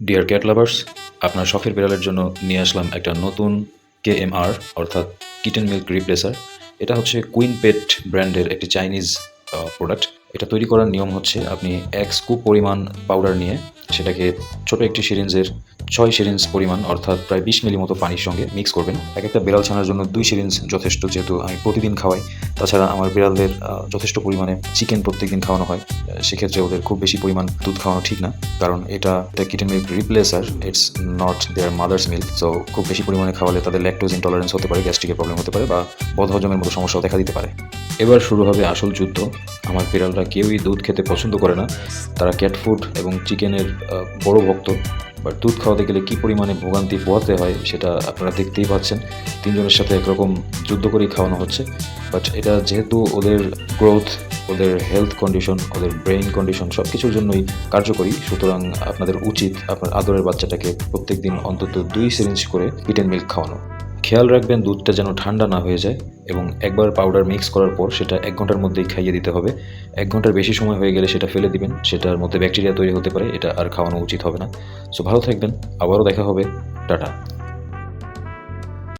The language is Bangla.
ডিয়ার ক্যাট লাভার্স আপনার শখের বিড়ালের জন্য নিয়ে আসলাম একটা নতুন কে এম আর অর্থাৎ কিটেন মিল্ক রিপ্লেসার এটা হচ্ছে কুইন পেট ব্র্যান্ডের একটি চাইনিজ প্রোডাক্ট এটা তৈরি করার নিয়ম হচ্ছে আপনি এক স্কুপ পরিমাণ পাউডার নিয়ে সেটাকে ছোট একটি সিরিঞ্জের ছয় সিরিঞ্জ পরিমাণ, অর্থাৎ প্রায় বিশ মিলি মতো পানির সঙ্গে মিক্স করবেন। এক একটা বিড়াল ছানার জন্য দুই সিরিঞ্জ যথেষ্ট, যেহেতু আমি প্রতিদিন খাওয়াই। তাছাড়া আমার বিড়ালদের যথেষ্ট পরিমাণে চিকেন প্রত্যেকদিন খাওয়ানো হয়। সেক্ষেত্রে ওদের খুব বেশি পরিমাণ দুধ খাওয়ানো ঠিক না। কারণ এটা kitten milk replacer it's not their mother's milk so খুব বেশি পরিমাণে খাওয়ালে তাদের ল্যাকটোজ ইনটলারেন্স হতে পারে গ্যাস্ট্রিকের প্রবলেম হতে পারে, বা বদহজমের মতো সমস্যাও দেখা দিতে পারে। এবার শুরু হবে আসল যুদ্ধ। আমার বিড়ালরা কেউই দুধ খেতে পছন্দ করে না। তারা ক্যাট ফুড এবং চিকেনের বড় ভক্ত। বাট দুধ খাওয়াতে গেলে কী পরিমাণে ভোগান্তি পোহাতে হয় সেটা আপনারা দেখতেই পাচ্ছেন। তিনজনের সাথে একরকম যুদ্ধ করেই খাওয়ানো হচ্ছে। বাট এটা যেহেতু ওদের গ্রোথ ওদের হেলথ কন্ডিশন ওদের ব্রেইন কন্ডিশন সব কিছুর জন্যই কার্যকরী, সুতরাং আপনাদের উচিত আপনার আদরের বাচ্চাটাকে প্রত্যেক দিন অন্তত দুই সিরিঞ্জ করে কিটেন মিল্ক খাওয়ানো। খেয়াল রাখবেন দুধটা যেন ঠান্ডা না হয়ে যায়। এবং একবার পাউডার মিক্স করার পর সেটা এক ঘণ্টার মধ্যেই খাইয়ে দিতে হবে। এক ঘণ্টার বেশি সময় হয়ে গেলে সেটা ফেলে দিবেন, সেটার মধ্যে ব্যাকটেরিয়া তৈরি হতে পারে, এটা আর খাওয়ানো উচিত হবে না। সো ভালো থাকবেন, আবারও দেখা হবে, টাটা।